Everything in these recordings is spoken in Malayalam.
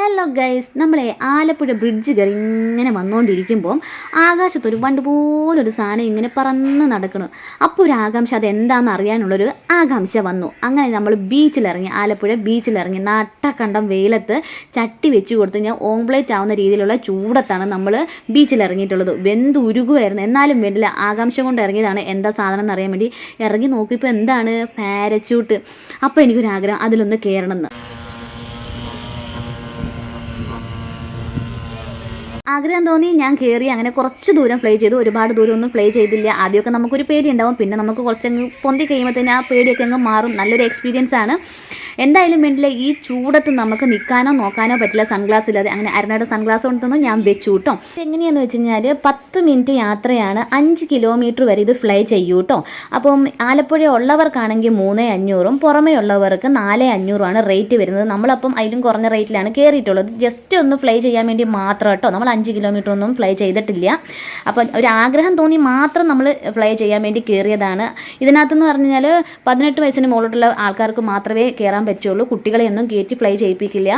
ഹലോ ഗൈസ് നമ്മളെ ആലപ്പുഴ ബ്രിഡ്ജ് കയറി ഇങ്ങനെ വന്നുകൊണ്ടിരിക്കുമ്പോൾ ആകാശത്തൊരു വണ്ട് പോലൊരു സാധനം ഇങ്ങനെ പറന്ന് നടക്കണു. അപ്പോൾ ഒരു ആകാംക്ഷ അതെന്താണെന്ന് അറിയാനുള്ളൊരു ആകാംക്ഷ വന്നു. അങ്ങനെ നമ്മൾ ബീച്ചിലിറങ്ങി ആലപ്പുഴ ബീച്ചിലിറങ്ങി നട്ടക്കണ്ടം വെയിലത്ത് ചട്ടി വെച്ച് കൊടുത്ത് ഞാൻ ഓംപ്ലേറ്റ് ആവുന്ന രീതിയിലുള്ള ചൂടത്താണ് നമ്മൾ ബീച്ചിലിറങ്ങിയിട്ടുള്ളത് വെന്ത് ഉരുകുമായിരുന്നു എന്നാലും വേണ്ടില്ല ആകാംക്ഷ കൊണ്ട് ഇറങ്ങിയതാണ്. എന്താ സാധനം എന്ന് അറിയാൻ വേണ്ടി. ഇറങ്ങി നോക്കിയപ്പോൾ എന്താണ്? പാരച്യൂട്ട് അപ്പോൾ എനിക്കൊരാഗ്രഹം അതിലൊന്ന് കയറണം ആഗ്രഹം തോന്നി ഞാൻ കയറി അങ്ങനെ കുറച്ച് ദൂരം ഫ്ലൈ ചെയ്തു. ഒരുപാട് ദൂരം ഒന്നും ഫ്ലൈ ചെയ്തില്ല. ആദ്യമൊക്കെ നമുക്കൊരു പേടി ഉണ്ടാവും പിന്നെ നമുക്ക് കുറച്ചങ്ങ് പൊന്തി കഴിയുമ്പോഴത്തേന് ആ പേടിയൊക്കെ അങ്ങ് മാറും. നല്ലൊരു എക്സ്പീരിയൻസ് ആണ്. എന്തായാലും വേണ്ടില്ല ഈ ചൂടത്ത് നമുക്ക് നിൽക്കാനോ നോക്കാനോ പറ്റില്ല. സൺഗ്ലാസ് ഇല്ലാതെ. അങ്ങനെ അരനാട് സൺഗ്ലാസ് കൊണ്ടൊന്നും ഞാൻ വെച്ചു കേട്ടോ എങ്ങനെയാന്ന് വെച്ച് കഴിഞ്ഞാൽ പത്ത് മിനിറ്റ് യാത്രയാണ് അഞ്ച് കിലോമീറ്റർ വരെ ഇത് ഫ്ലൈ ചെയ്യൂ കേട്ടോ അപ്പം ആലപ്പുഴ ഉള്ളവർക്കാണെങ്കിൽ മൂന്ന് അഞ്ഞൂറും പുറമേ ഉള്ളവർക്ക് നാല് അഞ്ഞൂറുമാണ് റേറ്റ് വരുന്നത്. നമ്മളപ്പം അതിലും കുറഞ്ഞ റേറ്റിലാണ് കയറിയിട്ടുള്ളത് ജസ്റ്റ് ഒന്ന് ഫ്ലൈ ചെയ്യാൻ വേണ്ടി മാത്രം കേട്ടോ നമ്മൾ അഞ്ച് കിലോമീറ്റർ ഒന്നും ഫ്ലൈ ചെയ്തിട്ടില്ല. അപ്പം ഒരു ആഗ്രഹം തോന്നി മാത്രം നമ്മൾ ഫ്ലൈ ചെയ്യാൻ വേണ്ടി കയറിയതാണ് ഇതിനകത്തെന്ന് പറഞ്ഞു കഴിഞ്ഞാൽ പതിനെട്ട് വയസ്സിന് മുകളിലുള്ള ആൾക്കാർക്ക് മാത്രമേ കയറാൻ പറ്റുള്ളൂ. കുട്ടികളെ ഒന്നും കയറ്റി ഫ്ലൈ ചെയ്യിപ്പിക്കില്ല.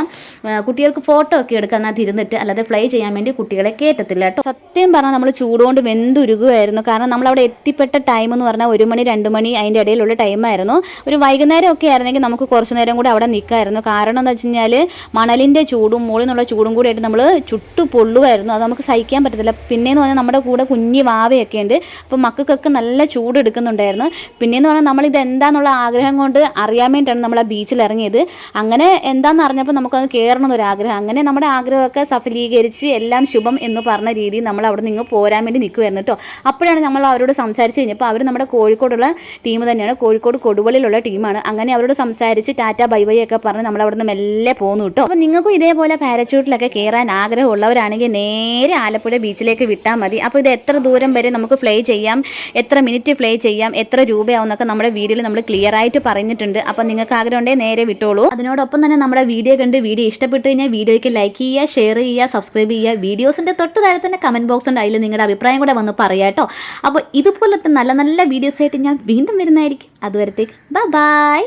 കുട്ടികൾക്ക് ഫോട്ടോ ഒക്കെ എടുക്കാൻ അതിനകത്ത് ഇരുന്നിട്ട് അല്ലാതെ ഫ്ലൈ ചെയ്യാൻ വേണ്ടി കുട്ടികളെ കയറ്റത്തില്ല കേട്ടോ. സത്യം പറഞ്ഞാൽ നമ്മൾ ചൂടുകൊണ്ട് വെന്തുരുകുമായിരുന്നു കാരണം നമ്മൾ അവിടെ എത്തിപ്പെട്ട ടൈം എന്ന് പറഞ്ഞാൽ ഒരു മണി രണ്ട് മണി അതിന്റെ ഇടയിലുള്ള ടൈമായിരുന്നു ഒരു വൈകുന്നേരം ഒക്കെ ആയിരുന്നെങ്കിൽ നമുക്ക് കുറച്ച് നേരം കൂടി അവിടെ നിൽക്കാമായിരുന്നു കാരണം എന്താ വെച്ച് കഴിഞ്ഞാൽ മണലിന്റെ ചൂടും മുകളിൽ നിന്നുള്ള ചൂടും കൂടിയായിട്ട് നമ്മൾ ചുട്ടു പൊള്ളുമായിരുന്നു അത് നമുക്ക് സഹിക്കാൻ പറ്റത്തില്ല. പിന്നെയെന്ന് പറഞ്ഞാൽ നമ്മുടെ കൂടെ കുഞ്ഞി വാവയൊക്കെ ഉണ്ട്. അപ്പോൾ മക്കൾക്കൊക്കെ നല്ല ചൂട് എടുക്കുന്നുണ്ടായിരുന്നു. പിന്നെയെന്ന് പറഞ്ഞാൽ നമ്മളിത് എന്താണെന്നുള്ള ആഗ്രഹം കൊണ്ട് അറിയാൻ വേണ്ടിയിട്ടാണ് നമ്മൾ ആ ബീച്ചിൽ ഇറങ്ങിയത്. അങ്ങനെ എന്താണെന്ന് അറിഞ്ഞപ്പോൾ നമുക്കത് കയറണം എന്നൊരു ആഗ്രഹം. അങ്ങനെ നമ്മുടെ ആഗ്രഹമൊക്കെ സഫലീകരിച്ച് എല്ലാം ശുഭം എന്ന് പറഞ്ഞ രീതിയിൽ നമ്മൾ അവിടെ നിന്ന് പോരാൻ വേണ്ടി നിൽക്കുമായിരുന്നു കേട്ടോ. അപ്പോഴാണ് നമ്മൾ അവരോട് സംസാരിച്ച് കഴിഞ്ഞപ്പോൾ അവർ നമ്മുടെ കോഴിക്കോടുള്ള ടീം തന്നെയാണ്. കോഴിക്കോട് കൊടുവള്ളിലുള്ള ടീമാണ് അങ്ങനെ അവരോട് സംസാരിച്ച് ടാറ്റ ബൈ ബൈ ഒക്കെ പറഞ്ഞ് നമ്മൾ അവിടെ നിന്ന് മെല്ലെ പോന്നു കേട്ടോ. അപ്പോൾ നിങ്ങൾക്കും ഇതേപോലെ പാരച്യൂട്ടിലൊക്കെ കയറാൻ ആഗ്രഹമുള്ളവരാണെങ്കിൽ നേരെ ആലപ്പുഴ ബീച്ചിലേക്ക് വിട്ടാൽ മതി. അപ്പോൾ ഇത് എത്ര ദൂരം വരെ നമുക്ക് ഫ്ലൈ ചെയ്യാം? എത്ര മിനിറ്റ് ഫ്ലൈ ചെയ്യാം? എത്ര രൂപയാവും എന്നൊക്കെ നമ്മുടെ വീഡിയോയിൽ നമ്മൾ ക്ലിയർ ആയിട്ട് പറഞ്ഞിട്ടുണ്ട്. അപ്പോൾ നിങ്ങൾക്ക് ആഗ്രഹം ഉണ്ടെങ്കിൽ നേരെ വിട്ടോളൂ. അതിനോടൊപ്പം തന്നെ നമ്മുടെ വീഡിയോ കണ്ട് വീഡിയോ ഇഷ്ടപ്പെട്ട് കഴിഞ്ഞാൽ വീഡിയോയ്ക്ക് ലൈക്ക് ചെയ്യുക ഷെയർ ചെയ്യുക സബ്സ്ക്രൈബ് ചെയ്യുക. വീഡിയോസിന്റെ തൊട്ട് താഴെ തന്നെ കമന്റ് ബോക്സ് ഉണ്ട്. അതിൽ നിങ്ങളുടെ അഭിപ്രായം കൂടെ വന്ന് പറയാം കേട്ടോ. അപ്പോൾ ഇതുപോലത്തെ നല്ല നല്ല വീഡിയോസായിട്ട് ഞാൻ വീണ്ടും വരുന്നതായിരിക്കും. അതുവരത്തേക്ക് ബൈ